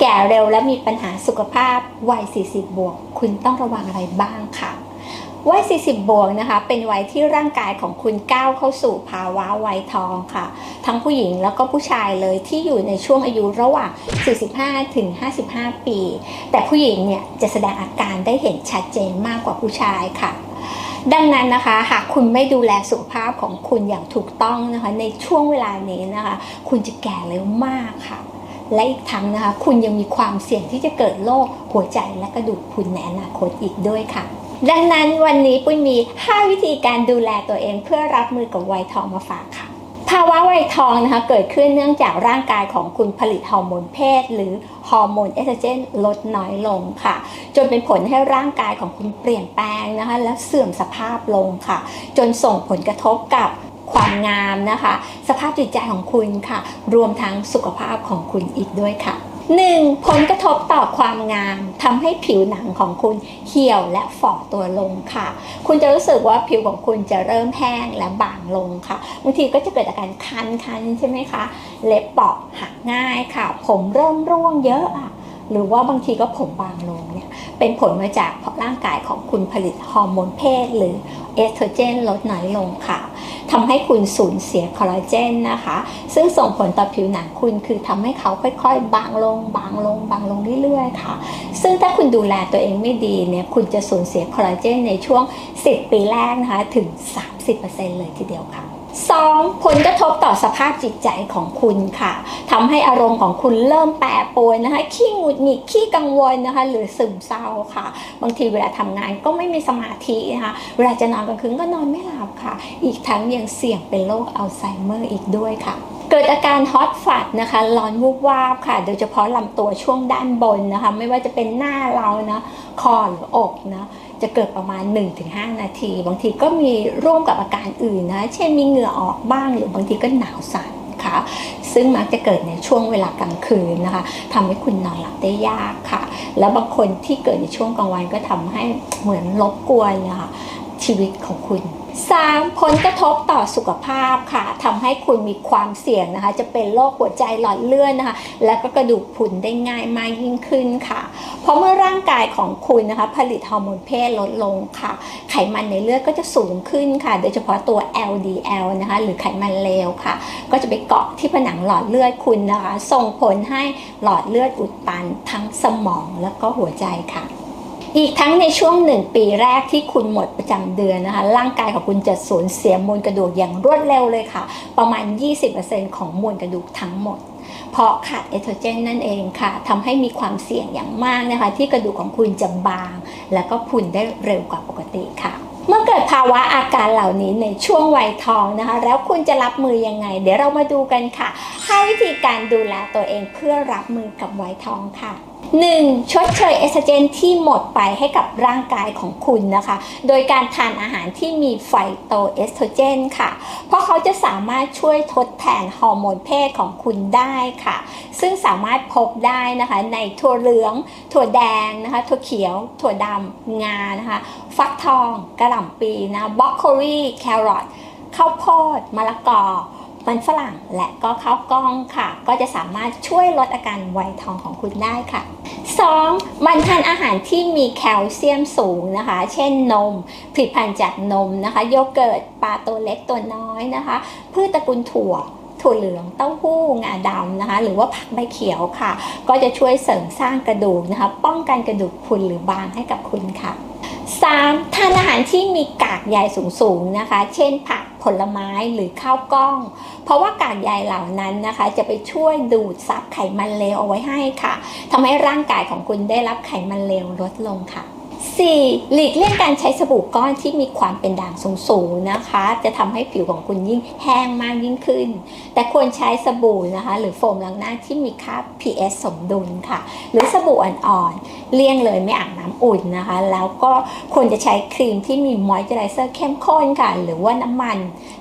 แก่เร็วและมีปัญหาสุขภาพวัย 40 บวก คุณต้องระวังอะไรบ้างค่ะวัย 40 บวกนะคะ เป็นวัยที่ร่างกายของคุณก้าวเข้าสู่ภาวะวัยทองค่ะ ทั้งผู้หญิงแล้วก็ผู้ชายเลยที่อยู่ในช่วงอายุระหว่าง 45 ถึง 55 ปี แต่ผู้หญิงเนี่ยจะแสดงอาการได้เห็นชัดเจนมากกว่าผู้ชายค่ะ ดังนั้นนะคะ หากคุณไม่ดูแลสุขภาพของคุณอย่างถูกต้องนะคะ ในช่วงเวลานี้นะคะ คุณจะแก่เร็วมากค่ะ และอีกทั้งนะคะคุณยังมีความเสี่ยงที่จะเกิดโรคหัวใจและกระดูกพรุนในอนาคตอีกด้วยค่ะ ดังนั้นวันนี้ปุ้ยมี 5 วิธีการดูแลตัวเองเพื่อรับมือกับวัยทองมาฝากค่ะภาวะวัยทองนะคะเกิดขึ้นเนื่องจากร่างกายของคุณผลิตฮอร์โมนเพศ หรือฮอร์โมนเอสโตรเจนลดน้อยลงค่ะ จนเป็นผลให้ร่างกายของคุณเปลี่ยนแปลงนะคะและเสื่อมสภาพลงค่ะ จนส่งผลกระทบกับ ความงามนะคะ สภาพจิตใจของคุณค่ะ รวมทั้งสุขภาพของคุณอีกด้วยค่ะ 1. ผลกระทบต่อความงามทำให้ผิวหนังของคุณเหี่ยวและฝ่อตัวลงค่ะ คุณจะรู้สึกว่าผิวของคุณจะเริ่มแห้งและบางลงค่ะบางทีก็จะเกิดอาการคันๆใช่ไหมคะ เล็บเปราะหักง่ายค่ะ ผมเริ่มร่วงเยอะอะ หรือว่าบางทีก็ผมบางลงเนี่ยเป็นผลมาจากร่างกายของคุณผลิตฮอร์โมนเพศ หรือเอสโตรเจนลดน้อยลงค่ะทำให้คุณสูญเสียคอลลาเจนนะคะ ซึ่งส่งผลต่อผิวหนังคุณคือทำให้เขาค่อยๆ บางลง บางลง บางลงเรื่อยๆค่ะ ซึ่งถ้าคุณดูแลตัวเองไม่ดีเนี่ยคุณจะสูญเสียคอลลาเจนในช่วง 10 ปีแรกนะคะถึง 30%เลยทีเดียวค่ะ 2. ผลกระทบต่อสภาพจิตใจของคุณค่ะทำให้อารมณ์ของคุณเริ่มแปรปรวนนะคะขี้หงุดหงิดขี้กังวลนะคะ หรือซึมเศร้าค่ะ บางทีเวลาทำงานก็ไม่มีสมาธินะคะเวลาจะนอนกลางคืนก็นอนไม่หลับค่ะ อีกทั้งยังเสี่ยงเป็นโรคอัลไซเมอร์อีกด้วยค่ะ เกิดอาการฮอตฟัดนะคะ ร้อนวูบวาบค่ะ โดยเฉพาะลำตัวช่วงด้านบนนะคะ ไม่ว่าจะเป็นหน้าเรานะคอหรืออกนะจะเกิดประมาณ 1-5 นาที บางทีก็มีร่วมกับอาการอื่นนะ เช่นมีเหงื่อออกบ้างหรือบางทีก็หนาวสั่นค่ะซึ่งมักจะเกิดในช่วงเวลากลางคืนนะคะทำให้คุณนอนหลับได้ยากค่ะ แล้วบางคนที่เกิดในช่วงกลางวันก็ทำให้เหมือนรบกวนนะคะ ชีวิตของคุณ 3. ผลกระทบต่อสุขภาพค่ะทำให้คุณมีความเสี่ยงนะคะ จะเป็นโรคหัวใจหลอดเลือดนะคะ และก็กระดูกพรุนได้ง่ายมากยิ่งขึ้นค่ะ เพราะเมื่อร่างกายของคุณนะคะ ผลิตฮอร์โมนเพศลดลงค่ะ ไขมันในเลือดก็จะสูงขึ้นค่ะ โดยเฉพาะตัว LDL นะคะ หรือไขมันเลวค่ะ ก็จะไปเกาะที่ผนังหลอดเลือดคุณนะคะ ส่งผลให้หลอดเลือดอุดตันทั้งสมองแล้วก็หัวใจค่ะ อีกทั้งในช่วงหนึ่งปีแรกที่คุณหมดประจำเดือนนะคะ ร่างกายของคุณจะสูญเสียมวลกระดูกอย่างรวดเร็วเลยค่ะ ประมาณ 20%ของมวลกระดูกทั้งหมด เพราะขาดเอสโตรเจนนั่นเองค่ะทำให้มีความเสี่ยงอย่างมากนะคะ ที่กระดูกของคุณจะบาง และก็พุนได้เร็วกว่าปกติค่ะเมื่อเกิดภาวะอาการเหล่านี้ในช่วงวัยทองนะคะ แล้วคุณจะรับมือยังไง เดี๋ยวเรามาดูกันค่ะ5วิธีการดูแลตัวเองเพื่อรับมือกับวัยทองค่ะ 1. ชดเชยเอสโตรเจนที่หมดไปให้กับร่างกายของคุณนะคะ โดยการทานอาหารที่มีไฟโตเอสโตรเจนค่ะ เพราะเขาจะสามารถช่วยทดแทนฮอร์โมนเพศของคุณได้ค่ะ ซึ่งสามารถพบได้นะคะในถั่วเหลือง ถั่วแดงนะคะ ถั่วเขียว ถั่วดำงานะคะ ฟักทอง กระหล่ำปีนะบล็อกโคลีแครอทข้าวโพดมะละกอ มันฝรั่งและก็ข้าวกล้องค่ะ ก็จะสามารถช่วยลดอาการไวทองของคุณได้ค่ะ 2. มันทานอาหารที่มีแคลเซียมสูงนะคะ เช่นนมผลิตภัณฑ์จากนมนะคะ โยเกิร์ตปลาตัวเล็กตัวน้อยนะคะ พืชตระกูลถั่วถั่วเหลืองเต้าหู้งาดำนะคะ หรือว่าผักใบเขียวค่ะ ก็จะช่วยเสริมสร้างกระดูกนะคะ ป้องกันกระดูกพรุนหรือบางให้กับคุณค่ะ 3. ทานอาหารที่มีกากใยสูงๆนะคะ เช่นผักผลไม้หรือข้าวกล้อง เพราะว่ากากใยเหล่านั้นนะคะ จะไปช่วยดูดซับไขมันเลวเอาไว้ให้ค่ะทำให้ร่างกายของคุณได้รับไขมันเลวลดลงค่ะ 4. หลีกเลี่ยงการใช้สบู่ก้อนที่มีความเป็นด่างสูงๆนะคะ จะทำให้ผิวของคุณยิ่งแห้งมากยิ่งขึ้น แต่ควรใช้สบู่นะคะ หรือโฟมล้างหน้าที่มีค่า pH สมดุลค่ะ หรือสบู่อ่อนๆเลี่ยงเลยไม่อาบน้ำอุ่นนะคะ แล้วก็ควรจะใช้ครีมที่มีมอยเจอไรเซอร์เข้มข้นค่ะ หรือว่าน้ำมัน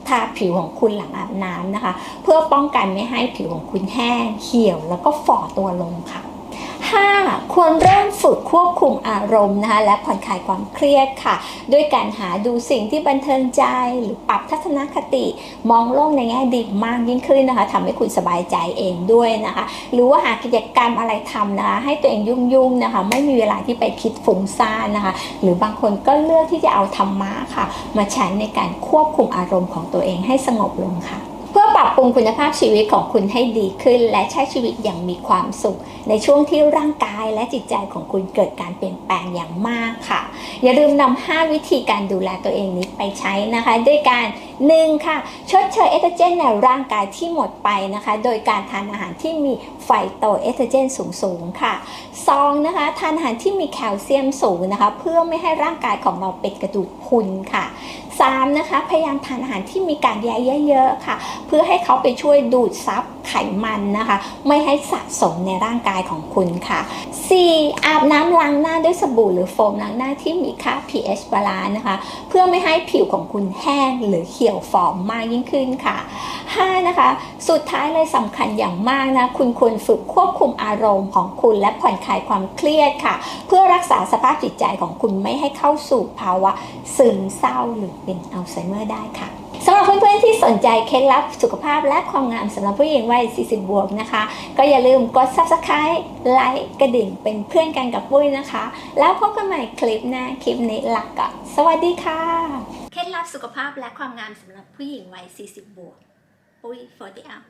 ทาผิวของคุณหลังอาบน้ำนะคะ เพื่อป้องกันไม่ให้ผิวของคุณแห้งเหี่ยว แล้วก็ฝ่อตัวลงค่ะ 5. ควรเริ่มฝึกควบคุมอารมณ์นะคะและผ่อนคลายความเครียดค่ะ ด้วยการหาดูสิ่งที่บันเทิงใจหรือปรับทัศนคติ มองโลกในแง่ดีมากยิ่งขึ้นนะคะทำให้คุณสบายใจเองด้วยนะคะ หรือว่าหากิจกรรมอะไรทำนะคะให้ตัวเองยุ่งๆนะคะ ไม่มีเวลาที่ไปคิดฟุ้งซ่านนะคะ หรือบางคนก็เลือกที่จะเอาธรรมะค่ะ มาใช้ในการควบคุมอารมณ์ของตัวเองให้สงบลงค่ะ ปรับปรุงคุณภาพชีวิตของคุณให้ดีขึ้น และใช้ชีวิตอย่างมีความสุข ในช่วงที่ร่างกายและจิตใจของคุณเกิดการเปลี่ยนแปลงอย่างมากค่ะ อย่าลืมนำ5วิธีการดูแลตัวเองนี้ไปใช้นะคะ ด้วยการ 1. ค่ะชดเชยเอสโตรเจนในร่างกายที่หมดไปนะคะ โดยการทานอาหารที่มีไฟโตเอสโตรเจนสูงๆค่ะ 2. นะคะทานอาหารที่มีแคลเซียมสูงนะคะ เพื่อไม่ให้ร่างกายของเราเป็นกระดูกพุนค่ะ 3. นะคะพยายามทานอาหารที่มีการใยเยอะๆค่ะ เพื่อให้เขาไปช่วยดูดซับไขมันนะคะ ไม่ให้สะสมในร่างกายของคุณค่ะ 4. อาบน้ำล้างหน้าด้วยสบู่หรือโฟมล้างหน้าที่มีค่า pH บาลานซ์นะคะ เพื่อไม่ให้ผิวของคุณแห้งหรือเหี่ยวฟอมมากยิ่งขึ้นค่ะ 5. นะคะ สุดท้ายเลยสำคัญอย่างมากนะ คุณควรฝึกควบคุมอารมณ์ของคุณและผ่อนคลายความเครียดค่ะ เพื่อรักษาสภาพจิตใจของคุณไม่ให้เข้าสู่ภาวะซึมเศร้าหรือเป็นอัลไซเมอร์ได้ค่ะสำหรับเพื่อนๆที่สนใจเคล็ดลับสุขภาพและความงามสำหรับผู้หญิงวัย 40 บวกนะคะ ก็อย่าลืมกด subscribe ไลค์กระดิ่งเป็นเพื่อนกันกับปุ้ยนะคะ แล้วพบกันใหม่คลิปหน้าคลิปนี้ลาก่อนสวัสดีค่ะ เคล็ดลับสุขภาพและความงามสำหรับผู้หญิงวัย 40 บวก ปุ้ย40 up